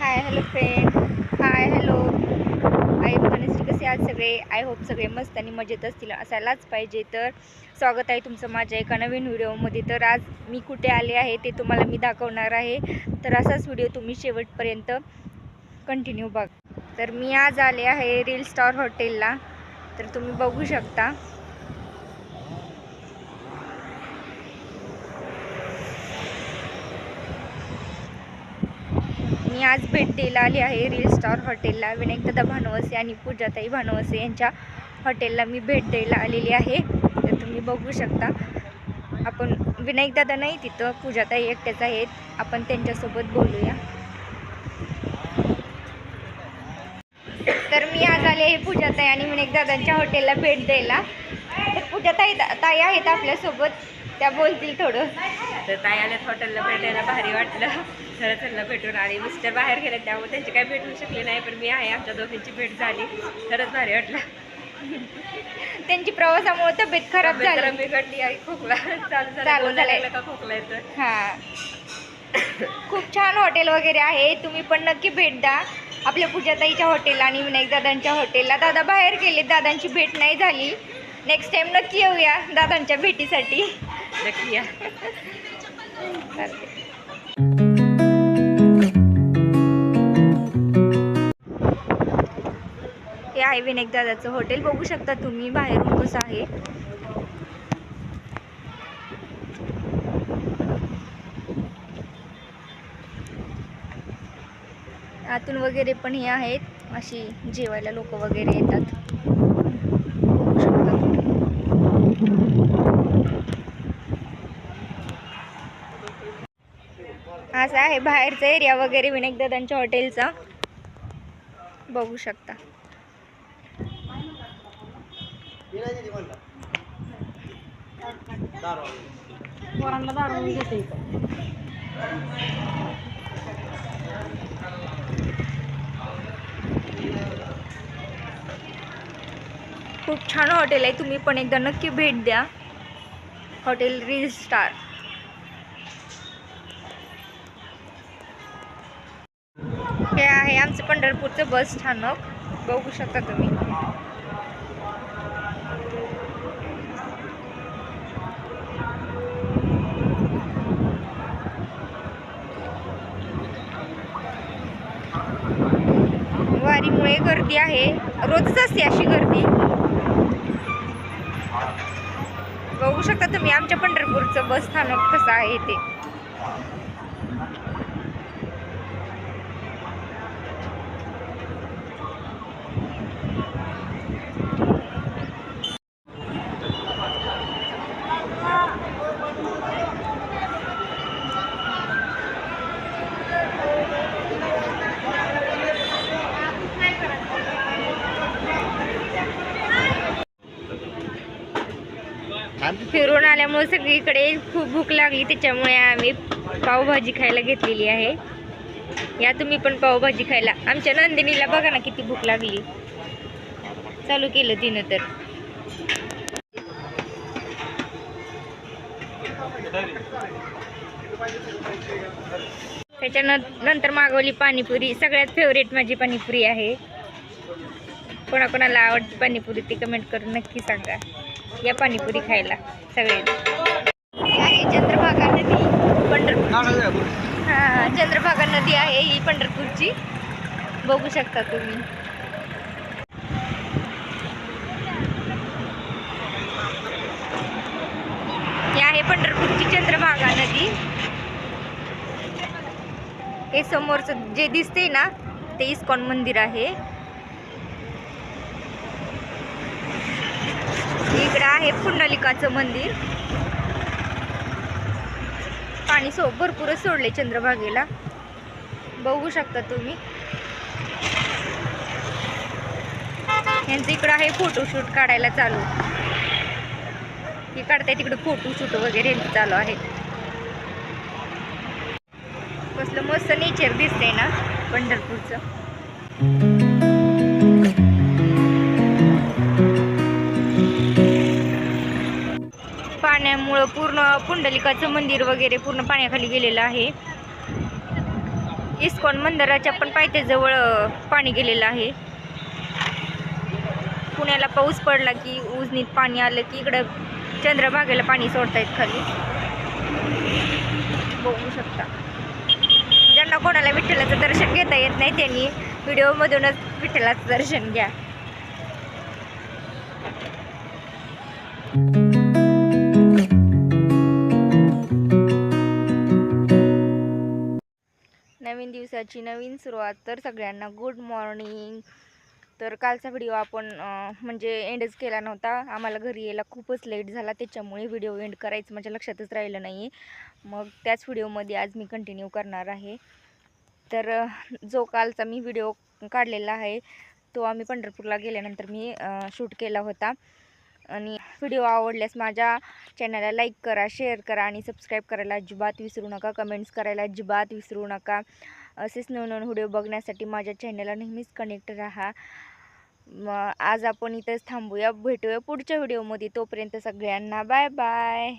Hi hello friend hi hello I Manashree कसे आज सगळे? आय होप सगळे मस्त आणि मजेत असतील असायलाच पाहिजे. तर स्वागत आहे तुमचं माझ्या एका नवीन व्हिडिओमध्ये. तर आज मी कुठे आले आहे ते तुम्हाला मी दाखवणार आहे. तर असाच व्हिडिओ तुम्ही शेवटपर्यंत कंटिन्यू बघ. तर मी आज आले आहे रील स्टार हॉटेलला तर तुम्ही बघू शकता. मी आज भेट द्यायला आली आहे रील स्टार हॉटेलला विनायकदादा भानवसे आणि पूजाताई भानवसे यांच्या हॉटेलला मी भेट द्यायला आलेली आहे. तर तुम्ही बघू शकता. आपण विनायकदादा नाही तिथं पूजाताई एकट्याच आहेत. आपण त्यांच्यासोबत बोलूया. तर मी आज आले आहे पूजाताई आणि विनायकदादांच्या हॉटेलला भेट द्यायला. तर पूजाताई ताई आहेत आपल्यासोबत. त्या बोलतील थोडं. तर ताई आल्यात हॉटेलला भेटायला. भारी वाटलं. खरं त्यांना भेटून आणि मिस्टर बाहेर गेले त्यामुळे त्यांची काही भेटू शकली नाही पण मी आहे आमच्या दोघींची भेट झाली. खरंच भारी वाटलं. त्यांची प्रवासामुळे तब्येत खराब झाली. बिघडली आहे खोकला. चालू झाला चालू का खोकला येतं हा. खूप छान हॉटेल वगैरे आहे तुम्ही पण नक्की भेट द्या. आपल्या पूजाताईच्या हॉटेलला आणि विनायक दादांच्या हॉटेलला. दादा बाहेर गेले दादांची भेट नाही झाली. नेक्स्ट टाइम नक्की येऊया दादांच्या भेटीसाठी. नक्की या. चालतंय. आहे विनेकदादाचं हॉटेल बघू शकता तुम्ही बाहेरून कसं आहे. आतून वगैरे पण हे आहेत अशी जेवायला लोक वगैरे येतात. बघू शकता असं आहे बाहेरचा एरिया वगैरे विनायकदादांच्या हॉटेलचा बघू शकता. खूप छान हॉटेल आहे. तुम्ही पण एकदा नक्की भेट द्या. Hotel Reel Star. हे आहे आमचं पंढरपूरचं बस स्थानक. बघू शकता तुम्ही. वारीमुळे गर्दी आहे. रोजच असते अशी गर्दी. बघू शकता तुम्ही आमच्या पंढरपूरचं बस स्थानक कसं आहे ते. फिरून आल्यामुळे सगळीकडे खूप भूक लागली त्याच्यामुळे आम्ही पावभाजी खायला घेतलेली आहे. या तुम्ही पण पावभाजी खायला. आमच्या नंदिनीला बघा ना किती भूक लागली. चालू केलं तिनं तर. त्याच्या नंतर मागवली पाणीपुरी. सगळ्यात फेवरेट माझी पाणीपुरी आहे. कोणाकोणाला आवडते पाणीपुरी ती कमेंट करून नक्की सांगा. या पाणीपुरी खायला सगळे हे आहे चंद्रभागा नदी पंढरपूर हा चंद्रभागा नदी आहे ही पंढरपूरची. बघू शकता तुम्ही. ही आहे पंढरपूरची चंद्रभागा नदी. हे समोरचं जे दिसते ना ते इस्कॉन मंदिर आहे. इकडे आहे पुंडलिकाचं मंदिर. पाणी सो भरपूरच सोडले चंद्रभागेला. बघू शकता तुम्ही. यांचं इकडं आहे फोटोशूट काढायला चालू. हे काढताय तिकडे फोटोशूट वगैरे चालू आहे. कसलं मस्त नेचर दिसतंय ना पंढरपूरचं. पाण्यामुळं पूर्ण पुंडलिकाचं मंदिर वगैरे पूर्ण पाण्याखाली गेलेलं आहे. इस्कॉन मंदिराच्या पण पायथ्याजवळ पाणी गेलेलं आहे. पुण्याला पाऊस पडला की उजनीत पाणी आलं की इकडं चंद्रभागेला पाणी सोडतायत खाली. बघू शकता. ज्यांना कोणाला विठ्ठलाचं दर्शन घेता येत नाही त्यांनी व्हिडिओमधूनच विठ्ठलाचं दर्शन घ्या. दिवसाची नवीन सुरुवात. तर सगळ्यांना गुड मॉर्निंग तर कालचा व्हिडिओ आपण म्हणजे एंडच केला नव्हता. आम्हाला घरी यायला खूपच लेट झाला. त्याच्यामुळे व्हिडिओ एंड करायचं माझ्या लक्षातच राहिलं नाही मग त्याच व्हिडिओमध्ये आज मी कंटिन्यू करणार आहे. तर जो कालचा मी व्हिडिओ काढलेला आहे तो आम्ही पंढरपूरला गेल्यानंतर मी शूट केला होता. आणि व्हिडिओ आवडल्यास माझ्या चॅनलला लाईक करा शेअर करा आणि सबस्क्राईब करायला अजिबात विसरू नका. कमेंट्स करायला अजिबात विसरू नका. असेच नवनवीन व्हिडिओ बघण्यासाठी माझ्या चॅनलला नेहमीच कनेक्ट राहा. मग आज आपण इथंच थांबूया. भेटूया पुढच्या व्हिडिओमध्ये. तोपर्यंत सगळ्यांना बाय बाय